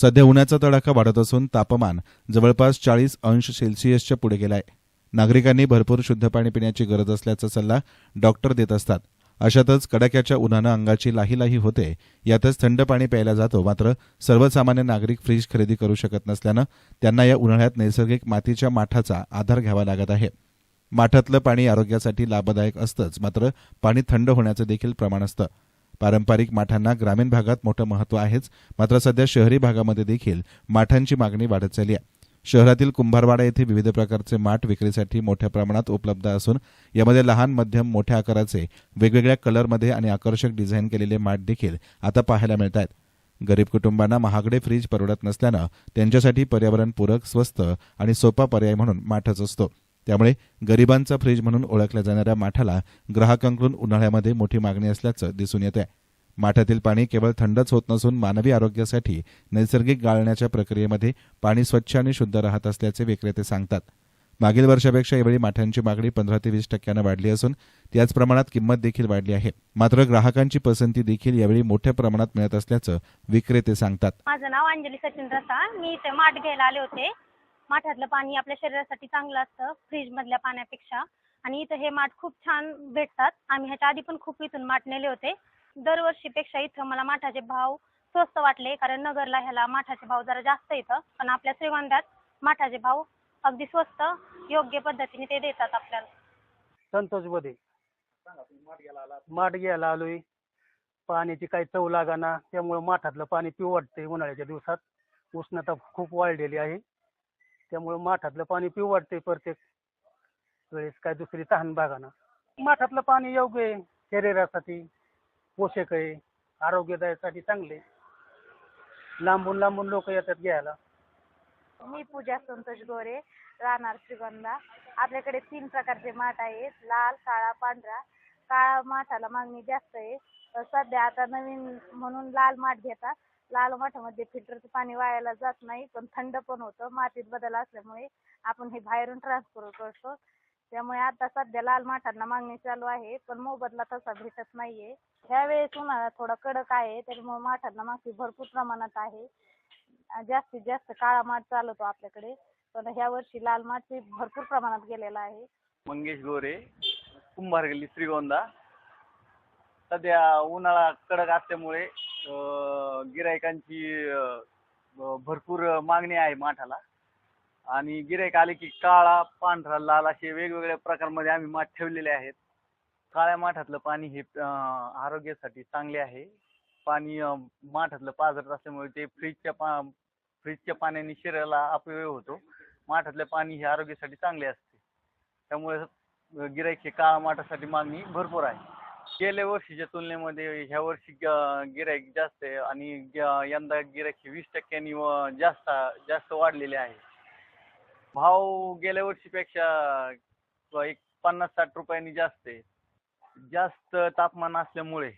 सध्या उन्हाचा तडाखा वाढत असून तापमान जवळपास चाळीस अंश सेल्सिअसच्या पुढे गेलाय. नागरिकांनी भरपूर शुद्ध पाणी पिण्याची गरज असल्याचा सल्ला डॉक्टर देत असतात. अशातच कडाक्याच्या उन्हानं अंगाची लाही लाही होते. यातच थंड पाणी प्यायला जातो मात्र सर्वसामान्य नागरिक फ्रीज खरेदी करू शकत नसल्यानं त्यांना या उन्हाळ्यात नैसर्गिक मातीच्या माठाचा आधार घ्यावा लागत आहे. माठातलं पाणी आरोग्यासाठी लाभदायक असतंच मात्र पाणी थंड होण्याचं देखील प्रमाण असतं. पारंपरिक माठांना ग्रामीण भागात मोठं महत्त्व आहेच मात्र सध्या शहरी भागामध्ये देखील माठांची मागणी वाढत चालली आहे. शहरातील कुंभारवाडा येथे विविध प्रकारचे माठ विक्रीसाठी मोठ्या प्रमाणात उपलब्ध असून यामध्ये लहान मध्यम मोठ्या आकाराचे वेगवेगळ्या कलरमध्ये आणि आकर्षक डिझाईन केलेले माठ देखील आता पाहायला मिळत आहेत. गरीब कुटुंबांना महागडे फ्रीज परवडत नसल्यानं त्यांच्यासाठी पर्यावरणपूरक स्वस्त आणि सोपा पर्याय म्हणून माठच असतो. त्यामुळे गरिबांचा फ्रीज म्हणून ओळखल्या जाणाऱ्या माठाला ग्राहकांकडून उन्हाळ्यामध्ये मोठी मागणी असल्याचं दिसून येत आहे माठातील पाणी केवळ थंडच होत नसून मानवी आरोग्यासाठी नैसर्गिक गाळण्याच्या प्रक्रियेमध्ये पाणी स्वच्छ आणि शुद्ध राहत असल्याचे विक्रेते सांगतात. मागील वर्षापेक्षा यावेळी माठ्यांची मागणी पंधरा ते वीस टक्क्यानं वाढली असून त्याच प्रमाणात किंमत देखील वाढली आहे. मात्र ग्राहकांची पसंती देखील यावेळी मोठ्या प्रमाणात मिळत असल्याचं विक्रेते सांगतात. माझं नाव अंजली सचिन रसा मी इथे माठ घ्यायला आले होते. माठातलं पाणी आपल्या शरीरासाठी चांगलं असतं फ्रीजमधल्या पाण्यापेक्षा. आणि इथं हे माठ खूप छान भेटतात. आम्ही ह्याच्या आधी पण खूप इथून माठ नेले होते. दरवर्षीपेक्षा इथं मला माठाचे भाव स्वस्त वाटले कारण नगरला ह्याला माठाचे भाव जरा जास्त येतं पण आपल्या श्रीगोंद्यात माठाचे भाव अगदी स्वस्त योग्य पद्धतीने ते देतात आपल्याला. संतोष बदे माठ घ्यायला आलोय. पाण्याची काही चव लागाना त्यामुळे माठातलं पाणी पिऊ वाटतंय उन्हाळ्याच्या दिवसात. उष्णता खूप वाढलेली आहे. त्यामुळे माठातलं पाणी पिऊ प्रत्येक वेळेस काय दुसरी तहान भागाना माठातलं पाणी योग्य आहे शरीरासाठी पोषक आहे आरोग्यदायासाठी चांगले लांबून लांबून लोक येतात घ्यायला. मी पूजा संतोष गोरे राहणार श्रीगोंदा. आपल्याकडे तीन प्रकारचे माठ आहेत लाल काळा पांढरा. काळा माठाला मागणी जास्त आहे. सध्या आता नवीन म्हणून लाल माठ घेतात. लाल माठामध्ये फिल्टरचं पाणी वायाला जात नाही पण थंड पण होतं. मातीत बदल असल्यामुळे आपण हे बाहेरून ट्रान्सफर करतो. त्यामुळे आता सध्या लाल माठांना मागणी चालू आहे पण मोबदला तसा भेटत नाहीये. ह्यावेळेस उन्हाळा थोडा कडक आहे त्यामुळे माठांना मागणी भरपूर प्रमाणात आहे. जास्तीत जास्त काळा माठ चालवतो आपल्याकडे पण ह्या वर्षी लाल माठ भरपूर प्रमाणात गेलेला आहे. मंगेश गोरे कुंभार गल्ली श्रीगोंदा. सध्या उन्हाळा कडक असल्यामुळे गिरायकांची भरपूर मागणी आहे माठाला. आणि गिरायक आले की काळा पांढरा लाल असे वेगवेगळ्या प्रकारमध्ये आम्ही माठ ठेवलेले आहेत. काळ्या माठातलं पाणी हे आरोग्यासाठी चांगले आहे. पाणी माठातलं पाझरत असल्यामुळे ते फ्रीजच्या पा फ्रीजच्या पाण्याने शरीराला अपव्यय होतो. माठातलं पाणी हे आरोग्यासाठी चांगले असते. त्यामुळे गिरायक हे काळा माठासाठी मागणी भरपूर आहे. गेल्या वर्षीच्या तुलनेमध्ये ह्या वर्षी गिराईक जास्त आहे आणि यंदा गिराईक वीस टक्क्यांनी जास्त जास्त वाढलेले आहे. भाव गेल्या वर्षीपेक्षा एक पन्नास साठ रुपयांनी जास्त आहे. जास्त तापमान असल्यामुळे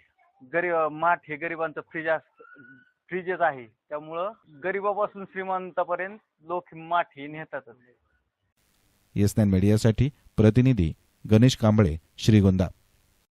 गरीब माठ हे गरिबांचं फ्रीज अस फ्रीजच आहे. त्यामुळं गरिबापासून श्रीमंतापर्यंत लोक माठ हे नेतातच येस नाईन मीडियासाठी प्रतिनिधी गणेश कांबळे श्रीगोंदा.